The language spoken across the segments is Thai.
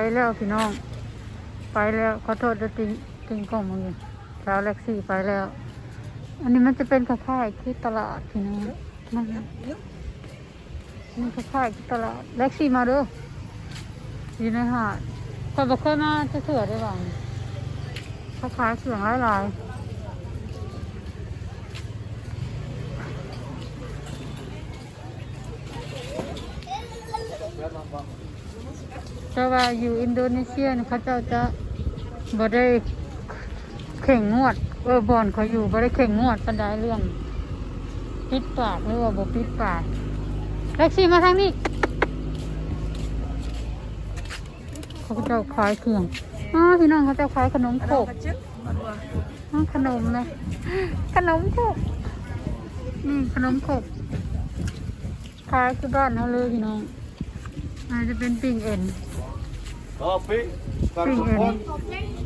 ไปแล้วพี่น้อง ไปแล้วขอโทษจะติงติงกล้องมึงชาวเล็กซี่ไปแล้ว อันนี้มันจะเป็นคล้ายๆที่ตลาดพี่น้องมันมันคล้ายๆที่ตลาดเล็กซี่มาเด้ออยู่ในหาดคนบอกเคยมาจะเถื่อได้บ้างเขาขายเสียงหลายๆ แต่ว่าอยู่อินโดนีเซียนี่เขาเจ้าจะบ่ได้เข่งงวดเออบอนเขาอยู่บ่ได้เข่งงวดปันไดเรื่องปิดปากหรือว่าบ่ปิดปากแท็กซี่มาทางนี้เขาเจ้าขายเครื่องอ๋อพี่น้องเขาเจ้าขายขนมโคกอ๋อขนมเลยขนมโคกนี่ขนมโคกขายคือบ้านเขาเลยพี่น้องอาจจะเป็นปิ่งเอ็น Kopi, Pingin. kartupon.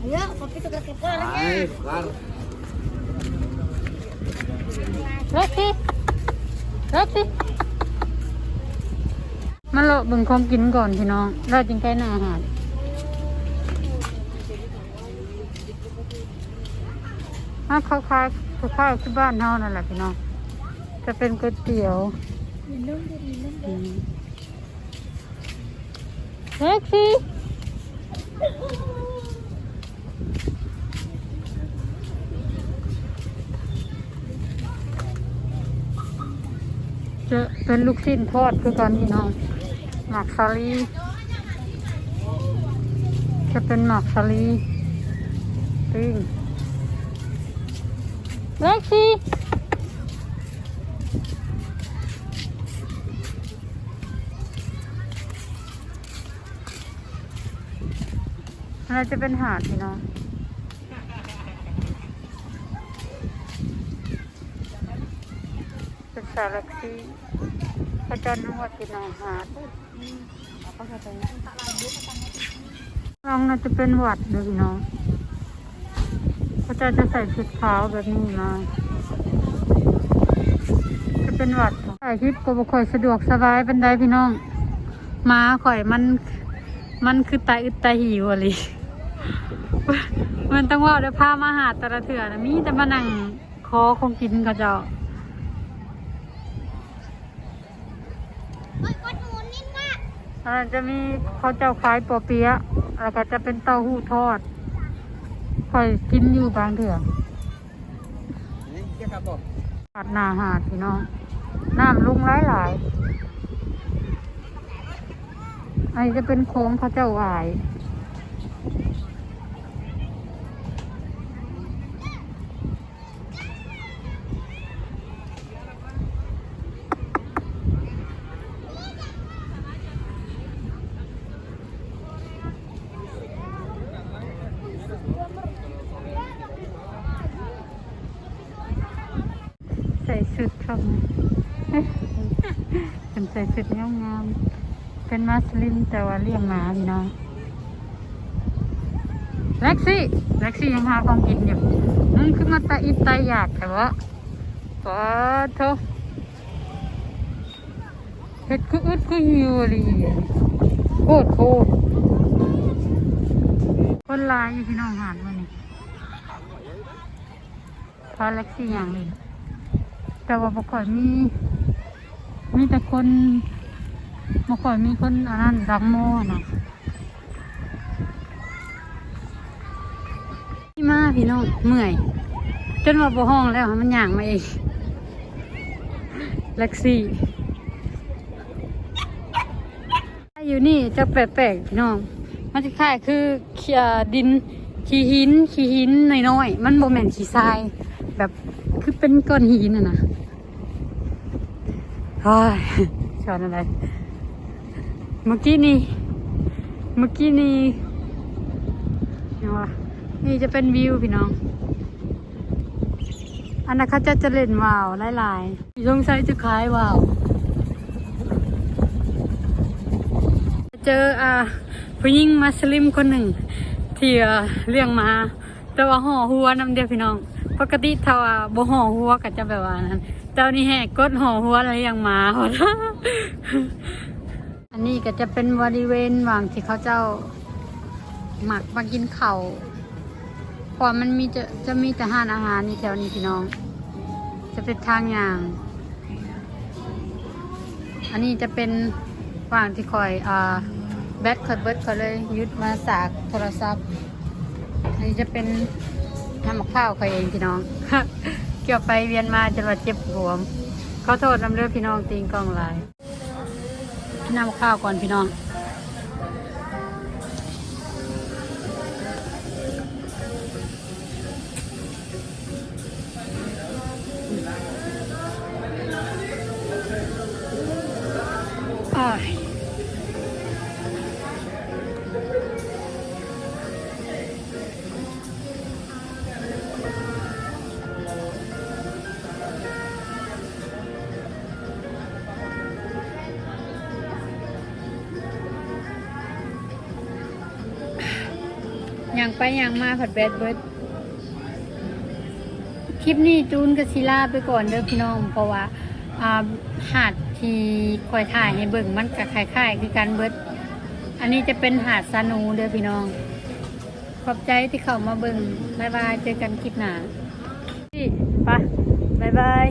Ayo, kopi tuh ketika lagi. Ay, kar. เล็กสิเล็กสิมาเลาะเบิ่งของกินก่อนพี่น้องเราจึงใกล้หน้าอาหารอะเขาขายเขาขายที่บ้านเฮานั่นแหละพี่น้อง จะเป็นก๋วยเตี๋ยว Minum, minum. อืมเล็กสิ จะเป็นลูกชิ้นทอดคือกันพี่น้องหมักสาลีจะเป็นหมักสาลีปิ้งเล็กสิ อะไรจะเป็นหาดพี่น้องเป็นสาลักซีพระจันทร์นวดพี่น้องหาดน้องน่าจะเป็นหวัดเด้อพี่น้องพระเจ้าจะใส่ชุดขาวแบบนี้มาจะเป็นหวัดถ่ายคลิปก็บ่ค่อยสะดวกสบายเป็นไดพี่น้องมาข่อยมันมันคือตาอึดตาหิวอะไร มันต้องว่าเดี๋ยวพามาหาแตะละเถื่อนะมีแต่มานั่งคอคงกินเขาเจ้า Oi, buat munin nak. อาจจะมีเขาเจ้าขายปอเปี๊ยะแล้วก็จะเป็นเต้าหู้ทอดค่อยกินอยู่บางเถื่อ Ini dia kapok. หาดนาหาดพี่น้อง น้ำลุงหลายหลายๆอันนี้จะเป็นโค้งเขาเจ้าอาย ส่ชุดครับเป็นใส่ชุดงามงามๆเป็นมัสลิมแต่ว่าเลี้ยงหมาพี่น้องแล็กซี่แล็กซี่ยังหาของกินอยู่มึงคือมาตาอิดตาอยากแต่ว่าปะโทเฮ็ดคืออึดคือหิวเลยโคตรโคตรคนหลายอยู่พี่น้องหาดมานี่พาแล็กซี่อย่างนี้ แต่ว่าบ่ค่อยมีมีแต่คนบ่ค่อยมีคนอันนั้นดังโมนะพี่มาพี่น้องเมื่อย จนว่าบ่ห้องแล้วมันย่างมาเองแล็กซี่อยู่นี่จะแปลกๆพี่น้องมันจะคล้ายคือเขียดินขี้หินขี้หินน้อยๆมันบ่แม่นขี้ทราย แบบคือเป็นก้อนหินน่ะนะ ฮ้ยชอนอะไร เมื่อกี้นี่ เมื่อกี้นี่นี่วะนี่จะเป็นวิวพี่น้อง อันนั้นเขาจะจะเล่นว่าวหลายๆสงสัยจะคล้ายว่าว เจออ่าผู้หญิงมัสลิมคนหนึ่งที่เลี้ยงมา แต่ว่าห่อหัวนำเดียวพี่น้อง ปกติถ้าว่าบ่ห่อหัวก็จะแบบว่านั้น เจ้านี่แหกกดห่อหัวแล้วเลี้ยงหมาหดอันนี้ก็จะเป็นบริเวณว่างที่เขาเจ้า หมักมากินเข่าวเพอมันมีจะจะมีแต่ห้านอาหารนี่แถวนี้พี่น้อง จะเป็นทางอย่าง อันนี้จะเป็นว่างที่คอยอ่าแบตคอยเบิดเขาเลยยึดมาสากโทรศัพท์ อันนี้จะเป็นน้ำมะข้าวคอยเองพี่น้อง เกี่ยวไปเวียนมาจนว่าเจ็บหัวมขอโทษนำเลือพี่น้องตีงกองหลายน้ำข้าวก่อนพี่น้อง ย่างไปอย่างมาผัดแบดเบิร์ดคลิปนี้จูนกับศิลาไปก่อนเด้อพี่น้อง เพราะว่าอ่าหาดที่คอยถ่ายให้เบิ่งมันกับคล้ายๆคือการเบิด อันนี้จะเป็นหาดซานูเด้อพี่น้อง ขอบใจที่เข้ามาเบิ่งบ๊ายบายเจอกันคลิปหน้าไปบ๊ายบาย